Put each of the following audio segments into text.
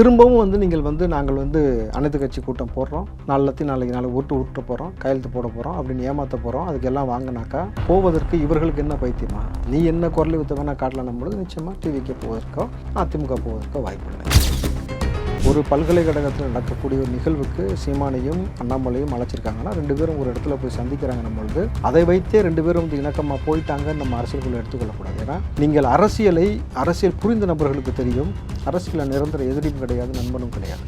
திரும்பவும் வந்து நீங்கள் வந்து நாங்கள் வந்து அனைத்து கட்சி கூட்டம் போடுறோம். நாளைக்கு நாளைக்கு நாளை விட்டு விட்டு போகிறோம் கையெழுத்து போட போகிறோம் அப்படின்னு ஏமாற்ற போகிறோம் அதுக்கெல்லாம் வாங்கினாக்கா போவதற்கு இவர்களுக்கு என்ன பைத்தியமா? நீ என்ன குரல் வித்த வேணா காட்டலாம் பொழுது நிச்சயமாக டிவிக்கு போவதற்கோ அதிமுக போவதற்கோ வாய்ப்பு இல்லை. ஒரு பல்கலைக்கழகத்தில் நடக்கக்கூடிய ஒரு நிகழ்வுக்கு சீமானையும் அண்ணாமலையும் அழைச்சிருக்காங்கன்னா ரெண்டு பேரும் ஒரு இடத்துல போய் சந்திக்கிறாங்கன்னும் பொழுது. அதை வைத்தே ரெண்டு பேரும் வந்து இணக்கமாக போயிட்டாங்கன்னு நம்ம அரசியலுக்குள்ள எடுத்துக்கொள்ளக்கூடாது. ஏன்னா நீங்கள் அரசியலை அரசியல் புரிந்த நபர்களுக்கு தெரியும். அரசியலில் நிரந்தர எதிரியும் கிடையாது நண்பனும் கிடையாது.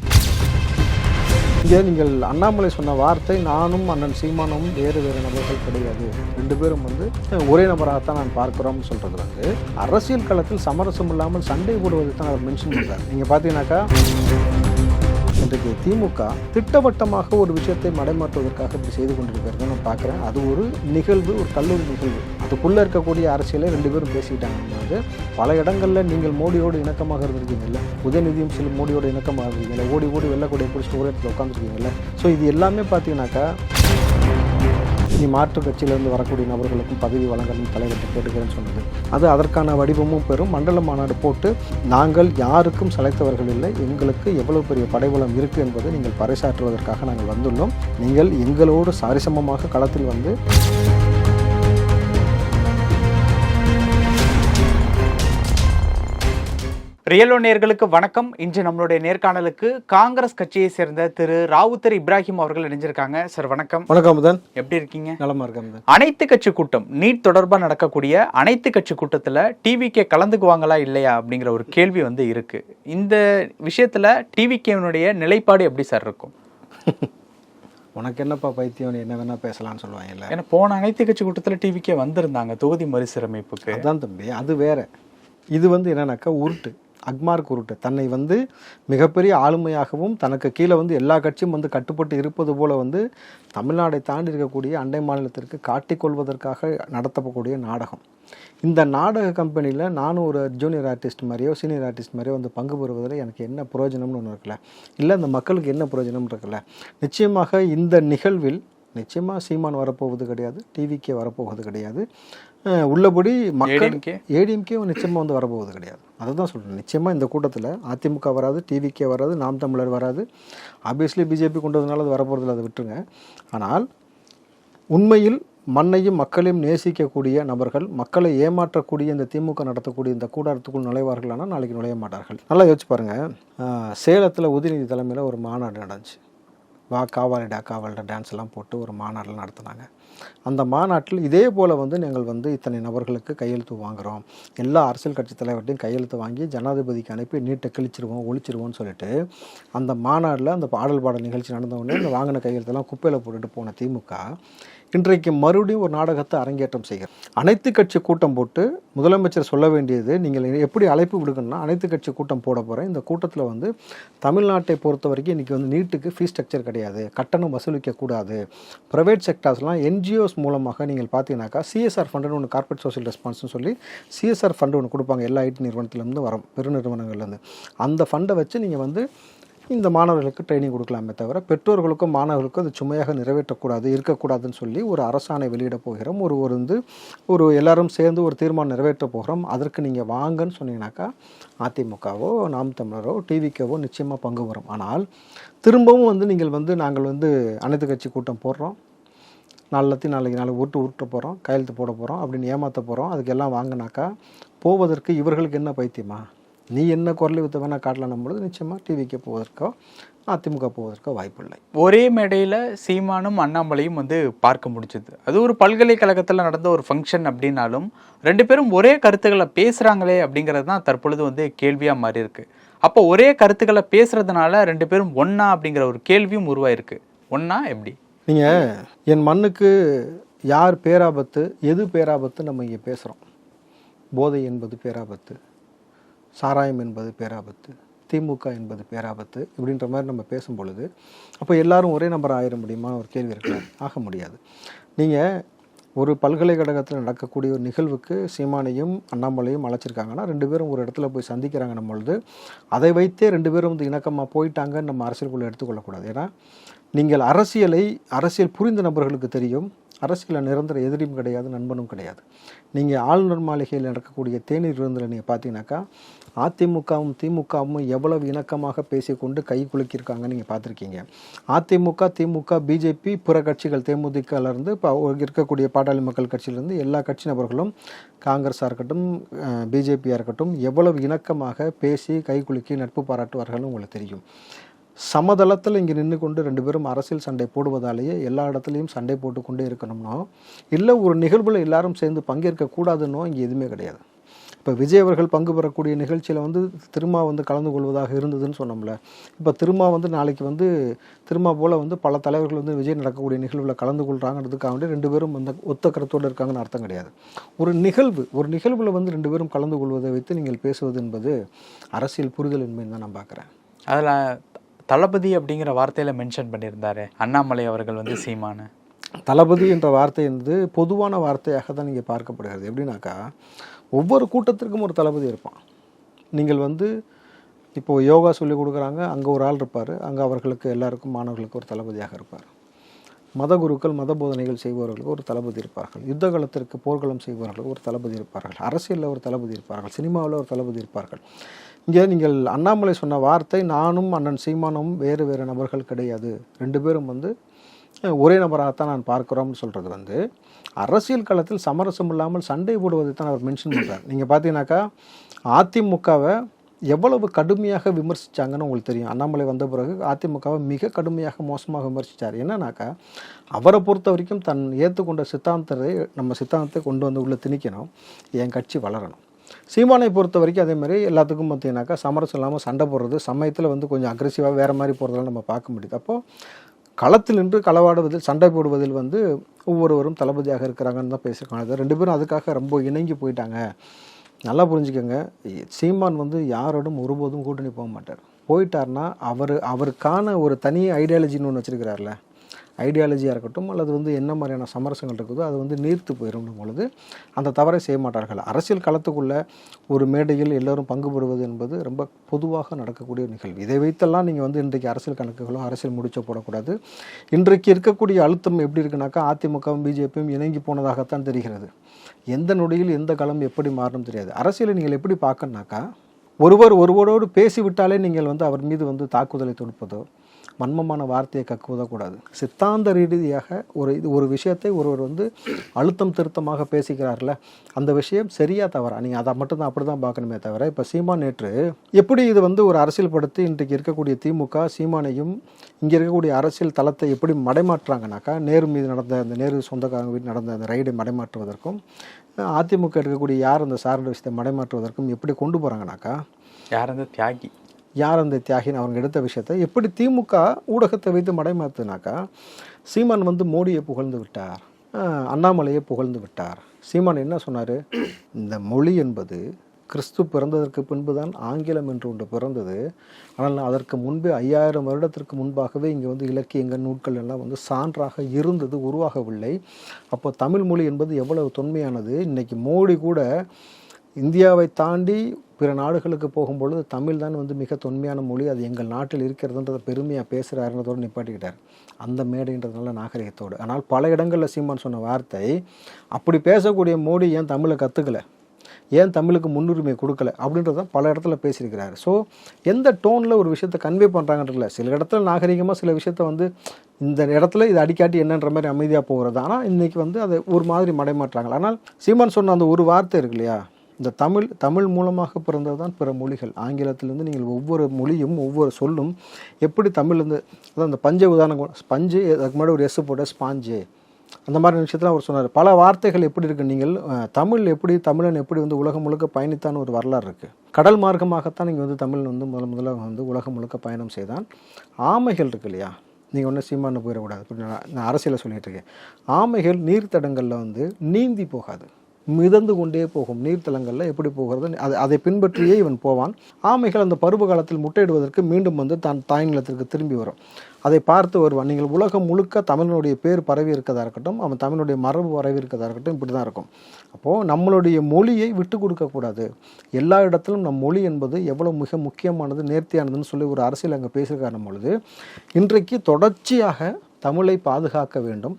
இங்கே நீங்கள் அண்ணாமலை சொன்ன வார்த்தை நானும் அண்ணன் சீமானும் வேறு வேறு நபர்கள் கிடையாது. ரெண்டு பேரும் வந்து ஒரே நபராகத்தான் நான் பார்க்குறோம்னு சொல்கிறது வந்து அரசியல் களத்தில் சமரசம் இல்லாமல் சண்டை போடுவதை தான் அவர் மென்ஷன் பண்ணுறாரு நீங்கள் பார்த்தீங்கன்னாக்கா இன்றைக்கு திமுக திட்டவட்டமாக ஒரு விஷயத்தை மடைமாற்றுவதற்காக இப்படி செய்து கொண்டிருக்கிறது. நான் பார்க்குறேன் அது ஒரு நிகழ்வு ஒரு கல்லூரி நிகழ்வு. அதுக்குள்ளே இருக்கக்கூடிய அரசியலை ரெண்டு பேரும் பேசிக்கிட்டாங்க. பல இடங்களில் நீங்கள் மோடியோடு இணக்கமாக இருந்திருக்கீங்கல்ல? உதயநிதியும் சில மோடியோடு இணக்கமாக இருந்தீங்கல்ல ஓடி ஓடி வெள்ளக்கூடிய பிடிச்சிட்டு ஒரு இடத்துல உட்காந்துருக்கீங்கல்ல ஸோ இது எல்லாமே பார்த்தீங்கன்னாக்கா நீ மாற்று கட்சியிலிருந்து வரக்கூடிய நபர்களுக்கும் பதவி வழங்கணும் தலைவர்கிட்ட கேட்டுக்கிறேன்னு சொன்னது. அது அதற்கான வடிவமும் பெறும். மண்டல மாநாடு போட்டு நாங்கள் யாருக்கும் சளைத்தவர்கள் இல்லை. எங்களுக்கு எவ்வளவு பெரிய படைபலம் இருக்குது என்பதை நீங்கள் பறைசாற்றுவதற்காக நாங்கள் வந்துள்ளோம். நீங்கள் எங்களோடு சரிசமமாக களத்தில் வந்து ரியலோ நேர்களுக்கு வணக்கம். இன்று நம்மளுடைய நேர்காணலுக்கு காங்கிரஸ் கட்சியை சேர்ந்த திரு ராவுத்தர் இப்ராஹிம் அவர்கள் இணைஞ்சிருக்காங்க. சார் வணக்கம். வணக்கம் முதன் எப்படி இருக்கீங்க? நலமா இருக்கேன் அனைத்து கட்சி கூட்டம் நீட் தொடர்பா நடக்கக்கூடிய அனைத்து கட்சி கூட்டத்துல டிவிகே கலந்துக்குவாங்களா இல்லையா அப்படிங்கிற ஒரு கேள்வி வந்து இருக்கு. இந்த விஷயத்துல டிவிகேனுடைய நிலைப்பாடு எப்படி சார் இருக்கும்? உனக்கு என்னப்பா பைத்தியம் என்ன வேணா பேசலாம்னு சொல்லுவாங்கல்ல. ஏன்னா போன அனைத்து கட்சி கூட்டத்துல டிவிகே வந்திருந்தாங்க தொகுதி மறுசீரமைப்புக்கு. அதான் தம்பி அது வேற. இது வந்து என்னன்னாக்கா உருட்டு. அக்மார்க் உருட்டு தன்னை வந்து மிகப்பெரிய ஆளுமையாகவும் தனக்கு கீழே வந்து எல்லா கட்சியும் வந்து கட்டுப்பட்டு இருப்பது போல வந்து தமிழ்நாடை தாண்டி இருக்கக்கூடிய அண்டை மாநிலத்திற்கு காட்டிக்கொள்வதற்காக நடத்தப்படக்கூடிய நாடகம். இந்த நாடக கம்பெனியில் நானும் ஒரு ஜூனியர் ஆர்டிஸ்ட் மாதிரியோ சீனியர் ஆர்டிஸ்ட் மாதிரியோ வந்து பங்கு பெறுவதில் எனக்கு என்ன பிரயோஜனம்னு ஒன்று இருக்குல்ல? இல்லை அந்த மக்களுக்கு என்ன பிரயோஜனம் இருக்குல்ல? நிச்சயமாக இந்த நிகழ்வில் நிச்சயமாக சீமான் வரப்போவது கிடையாது டிவிக்கே வரப்போவது கிடையாது. உள்ளபடி மக்கள்? ஏடிஎம்கே நிச்சயமாக வந்து வரப்போவது கிடையாது. அதை தான் சொல்கிறேன் நிச்சயமாக இந்த கூட்டத்தில் அதிமுக வராது டிவிக்கே வராது நாம் தமிழர் வராது. ஆப்வியஸ்லி பிஜேபி கொண்டு வந்தனால அது வரப்போகிறதில்ல அதை விட்டுருங்க. ஆனால் உண்மையில் மண்ணையும் மக்களையும் நேசிக்கக்கூடிய நபர்கள் மக்களை ஏமாற்றக்கூடிய இந்த திமுக நடத்தக்கூடிய இந்த கூடாரத்துக்குள் நுழைவார்களானால் நாளைக்கு நுழைய மாட்டார்கள். நல்லா யோசிச்சு பாருங்கள் சேலத்தில் உதயநிதி தலைமையில் ஒரு மாநாடு நடந்துச்சு. வா காவாலிடா காவாலிடா டான்ஸ் எல்லாம் போட்டு ஒரு மாநாட்டில் நடத்தினாங்க. அந்த மாநாட்டில் இதே போல் வந்து நாங்கள் வந்து இத்தனை நபர்களுக்கு கையெழுத்து வாங்குகிறோம் எல்லா அரசியல் கட்சி தலைவர்கிட்டையும் கையெழுத்து வாங்கி ஜனாதிபதிக்கு அனுப்பி நீட்டை கிழிச்சிருவோம் ஒழிச்சிருவோம்னு சொல்லிட்டு அந்த மாநாட்டில் அந்த பாடல் பாடல் நிகழ்ச்சி நடந்தவுடனே இந்த வாங்கின கையெழுத்தெல்லாம் குப்பையில் போட்டுட்டு போன திமுக இன்றைக்கு மறுபடியும் ஒரு நாடகத்தை அரங்கேற்றம் செய்கிறது. அனைத்து கட்சி கூட்டம் போட்டு முதலமைச்சர் சொல்ல வேண்டியது நீங்கள் எப்படி அழைப்பு விடுக்கணும்னா அனைத்து கட்சி கூட்டம் போட போகிறேன் இந்த கூட்டத்தில் வந்து தமிழ்நாட்டை பொறுத்த வரைக்கும் இன்றைக்கி வந்து நீட்டுக்கு ஃபீஸ் ஸ்ட்ரக்சர் கிடையாது. கட்டணம் வசூலிக்கக்கூடாது ப்ரைவேட் செக்டார்ஸ்லாம் என்ஜிஓஸ் மூலமாக நீங்கள் பார்த்தீங்கன்னாக்கா சிஎஸ்ஆர் ஃபண்டுன்னு ஒன்று கார்பரேட் சோஷியல் ரெஸ்பான்ஸ்னு சொல்லி சிஎஸ்ஆர் ஃபண்டு ஒன்று கொடுப்பாங்க. எல்லா ஐடி நிறுவனத்துலேருந்து வரும் பெருநிறுவனங்கள்லேருந்து அந்த ஃபண்டை வச்சு நீங்கள் வந்து இந்த மாணவர்களுக்கு ட்ரைனிங் கொடுக்கலாமே தவிர பெற்றோர்களுக்கும் மாணவர்களுக்கும் அது சுமையாக நிறைவேற்றக்கூடாது இருக்கக்கூடாதுன்னு சொல்லி ஒரு அரசாணை வெளியிட போகிறோம். ஒரு ஒரு வந்து ஒரு எல்லாரும் சேர்ந்து ஒரு தீர்மானம் நிறைவேற்ற போகிறோம். அதற்கு நீங்கள் வாங்கன்னு சொன்னீங்கன்னாக்கா அதிமுகவோ நாம் தமிழரோ டிவிக்கவோ நிச்சயமாக பங்கு வரும். ஆனால் திரும்பவும் வந்து நீங்கள் வந்து நாங்கள் வந்து அனைத்து கட்சி கூட்டம் போடுறோம். நாளைக்கு நாளைக்கு நாளை உருட்டு உருட்ட போகிறோம் கையெழுத்து போட போகிறோம் அப்படின்னு ஏமாற்ற போகிறோம் அதுக்கெல்லாம் வாங்கினாக்கா போவதற்கு இவர்களுக்கு என்ன பைத்தியமா? நீ என்ன குரலை வித்த வேணா காட்டலாம் பொழுது நிச்சயமாக டிவிக்கு போவதற்கோ அதிமுக போவதற்கோ வாய்ப்பில்லை ஒரே மேடையில் சீமானும் அண்ணாமலையும் வந்து பார்க்க முடிஞ்சது. அது ஒரு பல்கலைக்கழகத்தில் நடந்த ஒரு ஃபங்க்ஷன் அப்படின்னாலும் ரெண்டு பேரும் ஒரே கருத்துக்களை பேசுகிறாங்களே அப்படிங்கிறது தான் தற்பொழுது வந்து கேள்வியாக மாறி இருக்கு அப்போ ஒரே கருத்துக்களை பேசுறதுனால ரெண்டு பேரும் ஒண்ணா அப்படிங்கிற ஒரு கேள்வியும் உருவாயிருக்கு. ஒண்ணா எப்படி? நீங்கள் என் மண்ணுக்கு யார் பேராபத்து எது பேராபத்து நம்ம இங்கே பேசுகிறோம் போதை என்பது பேராபத்து. சாராயம் என்பது பேராபத்து திமுக என்பது பேராபத்து இப்படின்ற மாதிரி நம்ம பேசும் பொழுது அப்போ எல்லாரும் ஒரே நம்பர் ஆயிட முடியுமா? ஒரு கேள்வி இருக்கலாம் ஆக முடியாது. நீங்கள் ஒரு பல்கலைக்கழகத்தில் நடக்கக்கூடிய ஒரு நிகழ்வுக்கு சீமானையும் அண்ணாமலையும் அழைச்சிருக்காங்கன்னா ரெண்டு பேரும் ஒரு இடத்துல போய் சந்திக்கிறாங்கன்னும் பொழுது அதை வைத்தே ரெண்டு பேரும் வந்து இணக்கமாக போயிட்டாங்கன்னு நம்ம அரசியலுக்குள்ளே எடுத்துக்கொள்ளக்கூடாது. ஏன்னா நீங்கள் அரசியலை அரசியல் புரிந்த நபர்களுக்கு தெரியும் அரசியலில் நிரந்தர எதிரியும் கிடையாது நண்பனும் கிடையாது. நீங்கள் ஆளுநர் மாளிகையில் நடக்கக்கூடிய தேநீர் விருந்தில் நீங்கள் பார்த்தீங்கன்னாக்கா அதிமுகவும் திமுகவும் எவ்வளவு இணக்கமாக பேசிக்கொண்டு கை குலுக்கியிருக்காங்க நீங்கள் பார்த்துருக்கீங்க அதிமுக திமுக பிஜேபி பிற கட்சிகள் தேமுதிகலேருந்து இப்போ இருக்கக்கூடிய பாட்டாளி மக்கள் கட்சியிலேருந்து எல்லா கட்சி நபர்களும் காங்கிரஸாக இருக்கட்டும் பிஜேபியாக இருக்கட்டும் எவ்வளவு இணக்கமாக பேசி கை குலுக்கி நட்பு பாராட்டுவார்கள் உங்களுக்கு தெரியும். சமதளத்தில் இங்கே நின்று கொண்டு ரெண்டு பேரும் அரசியல் சண்டை போடுவதாலேயே எல்லா இடத்துலையும் சண்டை போட்டுக்கொண்டே இருக்கணும்னோ? இல்லை ஒரு நிகழ்வில் எல்லாரும் சேர்ந்து பங்கேற்கக்கூடாதுன்னோ இங்கே எதுவுமே கிடையாது. இப்போ விஜய் அவர்கள் பங்கு பெறக்கூடிய நிகழ்ச்சியில் வந்து திருமா வந்து கலந்து கொள்வதாக இருந்ததுன்னு சொன்னோம்ல. இப்போ திருமா வந்து நாளைக்கு வந்து திருமா போல் வந்து பல தலைவர்கள் வந்து விஜய் நடக்கக்கூடிய நிகழ்வில் கலந்து கொள்கிறாங்கிறதுக்காக வேண்டி ரெண்டு பேரும் வந்து ஒத்த கருத்தோடு இருக்காங்கன்னு அர்த்தம் கிடையாது. ஒரு நிகழ்வு ஒரு நிகழ்வில் வந்து ரெண்டு பேரும் கலந்து கொள்வதை வைத்து நீங்கள் பேசுவது என்பது அரசியல் புரிதல் என்பதை தான் நான் பார்க்குறேன் அதில் தளபதி அப்படிங்கிற வார்த்தையில் மென்ஷன் பண்ணியிருந்தாரு. அண்ணாமலை அவர்கள் வந்து சீமானு. தளபதி என்ற வார்த்தை வந்து பொதுவான வார்த்தையாக தான் நீங்கள் பார்க்கப்படுகிறது. எப்படின்னாக்கா ஒவ்வொரு கூட்டத்திற்கும் ஒரு தளபதி இருப்பான். நீங்கள் வந்து இப்போது யோகா சொல்லி கொடுக்குறாங்க அங்கே ஒரு ஆள் இருப்பார் அங்கே அவர்களுக்கு எல்லாருக்கும் மாணவர்களுக்கு ஒரு தளபதியாக இருப்பார். மத குருக்கள் மத போதனைகள் செய்பவர்களுக்கு ஒரு தளபதி இருப்பார்கள். யுத்த காலத்திற்கு போர்க்களம் செய்பவர்களுக்கு ஒரு தளபதி இருப்பார்கள். அரசியலில் ஒரு தளபதி இருப்பார்கள். சினிமாவில் ஒரு தளபதி இருப்பார்கள். இங்கே நீங்கள் அண்ணாமலை சொன்ன வார்த்தை நானும் அண்ணன் சீமானும் வேறு வேறு நபர்கள் கிடையாது. ரெண்டு பேரும் வந்து ஒரே நபராகத்தான் நான் பார்க்குறோம்னு சொல்கிறது வந்து அரசியல் களத்தில் சமரசம் இல்லாமல் சண்டை போடுவதை தான் அவர் மென்ஷன் பண்ணுறார் நீங்கள் பார்த்தீங்கன்னாக்கா அதிமுகவை எவ்வளவு கடுமையாக விமர்சித்தாங்கன்னு உங்களுக்கு தெரியும். அண்ணாமலை வந்த பிறகு அதிமுகவை மிக கடுமையாக மோசமாக விமர்சித்தார் என்னன்னாக்கா அவரை பொறுத்த வரைக்கும் தன் ஏற்றுக்கொண்ட சித்தாந்தத்தை நம்ம சித்தாந்தத்தை கொண்டு வந்து உள்ளே திணிக்கணும். என் கட்சி வளரணும். சீமானை பொறுத்த வரைக்கும் அதே மாதிரி எல்லாத்துக்கும் பார்த்தீங்கன்னாக்கா சமரசம் இல்லாமல் சண்டை போடுறது சமயத்தில் வந்து கொஞ்சம் அக்ரெசிவாக வேறு மாதிரி போகிறதெல்லாம் நம்ம பார்க்க முடியுது. அப்போது களத்தில் நின்று களவாடுவதில் சண்டை போடுவதில் வந்து ஒவ்வொருவரும் தளபதியாக இருக்கிறாங்கன்னு தான் பேசியிருக்காங்க. ரெண்டு பேரும் அதுக்காக ரொம்ப இணங்கி போயிட்டாங்க. நல்லா புரிஞ்சுக்கோங்க. சீமான் வந்து யாரோடும் ஒருபோதும் கூட்டணி போக மாட்டார். போயிட்டார்னா அவர் அவருக்கான ஒரு தனி ஐடியாலஜின்னு ஒன்று வச்சுருக்கிறார்ல. ஐடியாலஜியாக இருக்கட்டும் அல்லது வந்து என்ன மாதிரியான சமரசங்கள் இருக்குதோ அது வந்து நீர்த்து போயிடும் பொழுது அந்த தவறை செய்ய மாட்டார்கள். அரசியல் களத்துக்குள்ளே ஒரு மேடையில் எல்லோரும் பங்கு பெறுவது என்பது ரொம்ப பொதுவாக நடக்கக்கூடிய நிகழ்வு. இதை வைத்தெல்லாம் நீங்கள் வந்து இன்றைக்கு அரசியல் கணக்குகளோ அரசியல் முடிச்ச போடக்கூடாது. இன்றைக்கு இருக்கக்கூடிய அழுத்தம் எப்படி இருக்குனாக்கா அதிமுகவும் பிஜேபியும் இணங்கி போனதாகத்தான் தெரிகிறது. எந்த நொடியில் எந்த களம் எப்படி மாறணும் தெரியாது. அரசியலை நீங்கள் எப்படி பார்க்கணுனாக்கா ஒருவர் ஒருவரோடு பேசிவிட்டாலே நீங்கள் வந்து அவர் மீது வந்து தாக்குதலை தொடுப்பதோ மன்மமான வார்த்தையை கக்குவதக்கூடாது சித்தாந்த ரீதியாக ஒரு இது ஒரு விஷயத்தை ஒருவர் வந்து அழுத்தம் திருத்தமாக பேசிக்கிறார்ல அந்த விஷயம் சரியா தவறா? நீங்கள் அதை மட்டும்தான் அப்படி தான் பார்க்கணுமே தவிர இப்போ சீமான் நேற்று எப்படி இது வந்து ஒரு அரசியல் படுத்தி இன்றைக்கு இருக்கக்கூடிய திமுக சீமானையும் இங்கே இருக்கக்கூடிய அரசியல் தளத்தை எப்படி மடைமாற்றுறாங்கனாக்கா நேரு மீது நடந்த அந்த நேரு சொந்தக்காரங்க வீடு நடந்த அந்த ரைடை மடைமாற்றுவதற்கும் அதிமுக இருக்கக்கூடிய யார் அந்த சாரட விஷயத்தை மடைமாற்றுவதற்கும் எப்படி கொண்டு போகிறாங்கனாக்கா யார் அந்த தியாகி? யார் அந்த தியாகின்னு அவங்க எடுத்த விஷயத்தை எப்படி திமுக ஊடகத்தை வைத்து மடைமாத்துனாக்கா சீமான் வந்து மோடியை புகழ்ந்து விட்டார் அண்ணாமலையை புகழ்ந்து விட்டார். சீமான் என்ன சொன்னார்? இந்த மொழி என்பது கிறிஸ்து பிறந்ததற்கு பின்புதான் ஆங்கிலம் என்று ஒன்று பிறந்தது. ஆனால் அதற்கு முன்பே ஐயாயிரம் வருடத்திற்கு முன்பாகவே இங்கே வந்து இலக்கியங்கள் நூட்கள் எல்லாம் வந்து சான்றாக இருந்தது உருவாகவில்லை. அப்போ தமிழ் மொழி என்பது எவ்வளவு தொன்மையானது? இன்றைக்கி மோடி கூட இந்தியாவை தாண்டி பிற நாடுகளுக்கு போகும்பொழுது தமிழ் தான் வந்து மிக தொன்மையான மொழி. அது எங்கள் நாட்டில் இருக்கிறதுன்றத பெருமையாக பேசுகிறாருன்றதோடு நிப்பாட்டிக்கிட்டார். அந்த மேடைன்றதுனால நாகரிகத்தோடு. ஆனால் பல இடங்களில் சீமான் சொன்ன வார்த்தை அப்படி பேசக்கூடிய மோடி ஏன் தமிழை கற்றுக்கல ஏன் தமிழுக்கு முன்னுரிமை கொடுக்கல? அப்படின்றத பல இடத்துல பேசியிருக்கிறாரு. ஸோ எந்த டோனில் ஒரு விஷயத்த கன்வே பண்ணுறாங்கன்றதுல சில இடத்துல நாகரிகமாக சில விஷயத்த வந்து இந்த இடத்துல இது அடிக்காட்டி என்னன்ற மாதிரி அமைதியாக போகிறது ஆனால் இன்றைக்கி வந்து அதை ஒரு மாதிரி மடைமாற்றாங்க. ஆனால் சீமான் சொன்ன அந்த ஒரு வார்த்தை இருக்கு இல்லையா? இந்த தமிழ் தமிழ் மூலமாக பிறந்தது தான் பிற மொழிகள். ஆங்கிலத்திலேருந்து நீங்கள் ஒவ்வொரு மொழியும் ஒவ்வொரு சொல்லும் எப்படி தமிழ்லேருந்து அதான் அந்த பஞ்சை உதாரணம் ஸ்பஞ்சு அதுக்கு முன்னாடி ஒரு எஸ் போட்ட ஸ்பாஞ்சு. அந்த மாதிரி விஷயத்தில் அவர் சொன்னார். பல வார்த்தைகள் எப்படி இருக்கு? நீங்கள் தமிழ் எப்படி தமிழன் எப்படி வந்து உலகம் முழுக்க பயணித்தான் ஒரு வரலாறு இருக்குது கடல் மார்க்கமாகத்தான் நீங்கள் வந்து தமிழ் வந்து முதல் முதல்ல வந்து உலகம் முழுக்க பயணம் செய்தான். ஆமைகள் இருக்கு இல்லையா? நீங்கள் ஒன்றும் சீமானு போயிடக்கூடாது. நான் அரசியலில் அரசியலை இருக்கேன். ஆமைகள் நீர்த்தடங்களில் வந்து நீந்தி போகாது. மிதந்து கொண்டே போகும். நீர்த்தலங்களில் எப்படி போகிறது? அது அதை பின்பற்றியே இவன் போவான். ஆமைகள் அந்த பருவ காலத்தில் முட்டையிடுவதற்கு மீண்டும் வந்து தான் தாய் நிலத்திற்கு திரும்பி வரும். அதை பார்த்து வருவான். நீங்கள் உலகம் முழுக்க தமிழனுடைய பேர் பரவி இருக்கதாக இருக்கட்டும் அவன் தமிழுடைய மரபு பரவி இருக்கதாக இருக்கட்டும் இப்படி தான் இருக்கும். அப்போது நம்மளுடைய மொழியை விட்டு கொடுக்கக்கூடாது எல்லா இடத்திலும் நம் மொழி என்பது எவ்வளோ மிக முக்கியமானது நேர்த்தியானதுன்னு சொல்லி ஒரு அரசியல் அங்கே பேசியிருக்காரு பொழுது இன்றைக்கு தொடர்ச்சியாக தமிழை பாதுகாக்க வேண்டும்.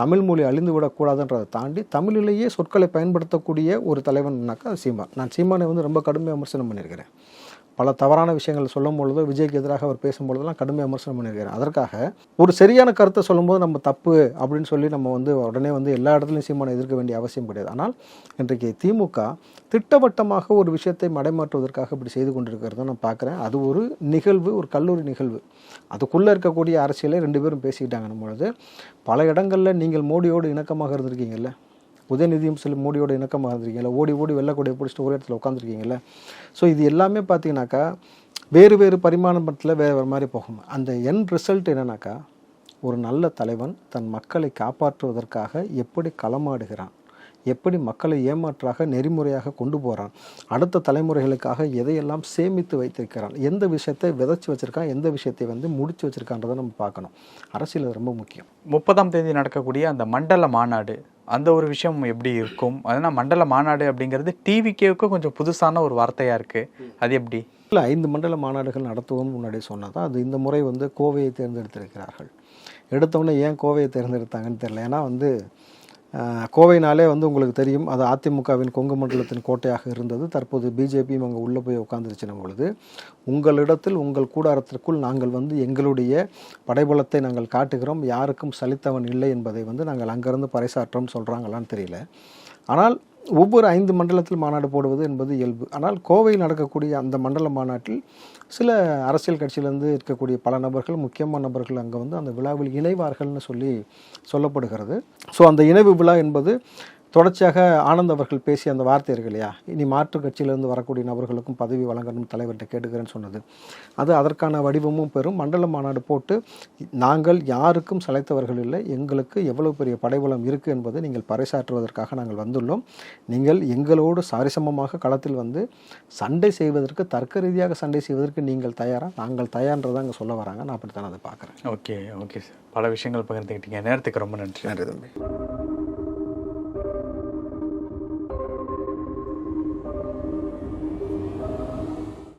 தமிழ் மொழி அழிந்து விடக்கூடாதுன்றதை தாண்டி தமிழிலேயே சொற்களை பயன்படுத்தக்கூடிய ஒரு தலைவன்னாக்கா சீமான். நான் சீமானை வந்து ரொம்ப கடுமையாக விமர்சனம் பண்ணியிருக்கிறேன். பல தவறான விஷயங்கள் சொல்லும் பொழுதோ விஜய்க்கு எதிராக அவர் பேசும்பொழுதெல்லாம் கடுமையாக விமர்சனம் பண்ணியிருக்காரு அதற்காக ஒரு சரியான கருத்தை சொல்லும்போது நம்ம தப்பு அப்படின்னு சொல்லி நம்ம வந்து உடனே வந்து எல்லா இடத்துலையும் சீமானை எதிர்க்க வேண்டிய அவசியம் கிடையாது. ஆனால் இன்றைக்கு திமுக திட்டவட்டமாக ஒரு விஷயத்தை மடைமாற்றுவதற்காக இப்படி செய்து கொண்டிருக்கிறத நான் பார்க்குறேன். அது ஒரு நிகழ்வு ஒரு கல்லூரி நிகழ்வு. அதுக்குள்ளே இருக்கக்கூடிய அரசியலை ரெண்டு பேரும் பேசிக்கிட்டாங்கன்னும் பொழுது பல இடங்களில் நீங்கள் மோடியோடு இணக்கமாக இருந்திருக்கீங்கல்ல? உதயநிதியும் சில மோடியோட இணக்கமாக இருந்திருக்கீங்களா ஓடி ஓடி வெள்ளக்கூடிய பிடிச்சிட்டு ஒரு இடத்துல உட்காந்துருக்கீங்கல்ல ஸோ இது எல்லாமே பார்த்தீங்கன்னாக்கா வேறு வேறு பரிமாணத்தில் வேறு வேறு மாதிரி போகும். அந்த என் ரிசல்ட் என்னன்னாக்கா ஒரு நல்ல தலைவன் தன் மக்களை காப்பாற்றுவதற்காக எப்படி களமாடுகிறான்? எப்படி மக்களை ஏமாற்றாக நெறிமுறையாக கொண்டு போகிறான் அடுத்த தலைமுறைகளுக்காக எதையெல்லாம் சேமித்து வைத்திருக்கிறான்? எந்த விஷயத்தை விதைச்சி வச்சுருக்கான்? எந்த விஷயத்தை வந்து முடிச்சு வச்சுருக்கான்றதை நம்ம பார்க்கணும். அரசியல் ரொம்ப முக்கியம். முப்பதாம் தேதி நடக்கக்கூடிய அந்த மண்டல மாநாடு அந்த ஒரு விஷயம் எப்படி இருக்கும்? அதனால் மண்டல மாநாடு அப்படிங்கிறது டிவிகேவுக்கு கொஞ்சம் புதுசான ஒரு வார்த்தையாக இருக்குது அது எப்படி? இல்லை ஐந்து மண்டல மாநாடுகள் நடத்துவோம்னு முன்னாடி சொன்னதா? அது இந்த முறை வந்து கோவையை தேர்ந்தெடுத்திருக்கிறார்கள். எடுத்தவொடனே ஏன் கோவையை தேர்ந்தெடுத்தாங்கன்னு தெரியல. ஏன்னா வந்து கோவைனாலே வந்து உங்களுக்கு தெரியும் அது அதிமுகவின் கொங்கு மண்டலத்தின் கோட்டையாக இருந்தது. தற்போது பிஜேபியும் அங்கே உள்ளே போய் உட்காந்துருச்சுன்னும் பொழுது. உங்களிடத்தில் உங்கள் கூடாரத்திற்குள் நாங்கள் வந்து எங்களுடைய படைபலத்தை நாங்கள் காட்டுகிறோம். யாருக்கும் சலித்தவன் இல்லை என்பதை வந்து நாங்கள் அங்கேருந்து பறைசாற்றோம் சொல்கிறாங்களான்னு தெரியல. ஆனால் ஒவ்வொரு ஐந்து மண்டலத்தில் மாநாடு போடுவது என்பது இயல்பு. ஆனால் கோவையில் நடக்கக்கூடிய அந்த மண்டல மாநாட்டில் சில அரசியல் கட்சியிலேருந்து இருக்கக்கூடிய பல நபர்கள் முக்கியமான நபர்கள் அங்கே வந்து அந்த விழாவில் இணைவார்கள்னு சொல்லி சொல்லப்படுகிறது. ஸோ அந்த இணைவு விழா என்பது தொடர்ச்சியாக ஆனந்த் அவர்கள் பேசிய அந்த வார்த்தை இருக்கு இல்லையா? இனி மாற்றுக் கட்சியிலிருந்து வரக்கூடிய நபர்களுக்கும் பதவி வழங்கணும் தலைவர்கிட்ட கேட்டுக்கிறேன்னு சொன்னது. அது அதற்கான வடிவமும் பெறும். மண்டல மாநாடு போட்டு நாங்கள் யாருக்கும் சளைத்தவர்கள் இல்லை. எங்களுக்கு எவ்வளவு பெரிய படைபலம் இருக்குது என்பதை நீங்கள் பறைசாற்றுவதற்காக நாங்கள் வந்துள்ளோம். நீங்கள் எங்களோடு சரிசமமாக களத்தில் வந்து சண்டை செய்வதற்கு தர்க்க ரீதியாக சண்டை செய்வதற்கு நீங்கள் தயாரா? நாங்கள் தயார்ன்றதை அங்கே சொல்ல வராங்க. நான் அப்படித்தான் அதை பார்க்குறேன். Okay okay sir. பல விஷயங்கள் பகிர்ந்துக்கிட்டீங்க நேரத்துக்கு ரொம்ப நன்றி. நன்றி தம்பி.